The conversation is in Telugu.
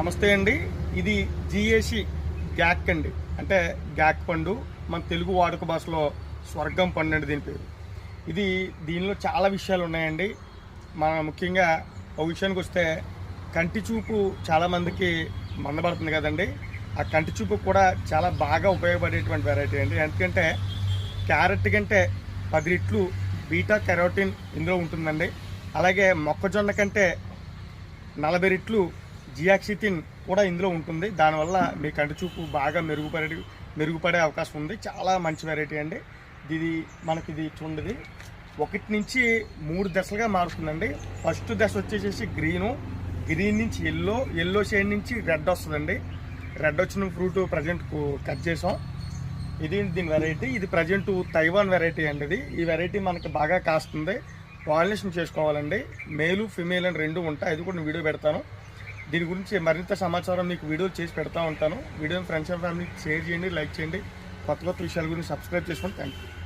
నమస్తే అండి. ఇది జిఏసి గ్యాక్ అండి. అంటే గ్యాక్ పండు. మన తెలుగు వాడుక భాషలో స్వర్గం పండు అండి దీని పేరు. ఇది దీనిలో చాలా విషయాలు ఉన్నాయండి. మన ముఖ్యంగా ఒక విషయానికి వస్తే కంటి చూపు చాలామందికి మందపడుతుంది కదండి. ఆ కంటి చూపు కూడా చాలా బాగా ఉపయోగపడేటువంటి వెరైటీ అండి. ఎందుకంటే క్యారెట్ కంటే పది రెట్లు బీటా కెరోటిన్ ఇందులో ఉంటుందండి. అలాగే మొక్కజొన్న కంటే నలభై రెట్లు జియాక్సిటిన్ కూడా ఇందులో ఉంటుంది. దానివల్ల మీ కంటి చూపు బాగా మెరుగుపడే మెరుగుపడే అవకాశం ఉంది. చాలా మంచి వెరైటీ అండి. ఇది మనకి ఇది చూడండి. ఒకటి నుంచి మూడు దశలుగా మారుతుందండి. ఫస్ట్ దశ వచ్చేసేసి గ్రీను. గ్రీన్ నుంచి ఎల్లో ఎల్లో షేడ్ నుంచి రెడ్ వస్తుందండి. రెడ్ వచ్చిన ఫ్రూట్ ప్రజెంట్ కట్ చేసాం. ఇది దీని వెరైటీ ఇది ప్రజెంట్ తైవాన్ వెరైటీ అండి ఇది. ఈ వెరైటీ మనకి బాగా కాస్తుంది. పాలినేషన్ చేసుకోవాలండి. మేలు ఫిమేల్ అని రెండు ఉంటాయి. అది కూడా నేను వీడియో పెడతాను. దీని గురించి మరింత సమాచారం మీకు వీడియోలు చేసి పెడతా ఉంటాను. వీడియోని ఫ్రెండ్స్ అండ్ ఫ్యామిలీకి షేర్ చేయండి లైక్ చేయండి. కొత్త కొత్త విషయాల గురించి సబ్స్క్రైబ్ చేసుకోండి. Thank you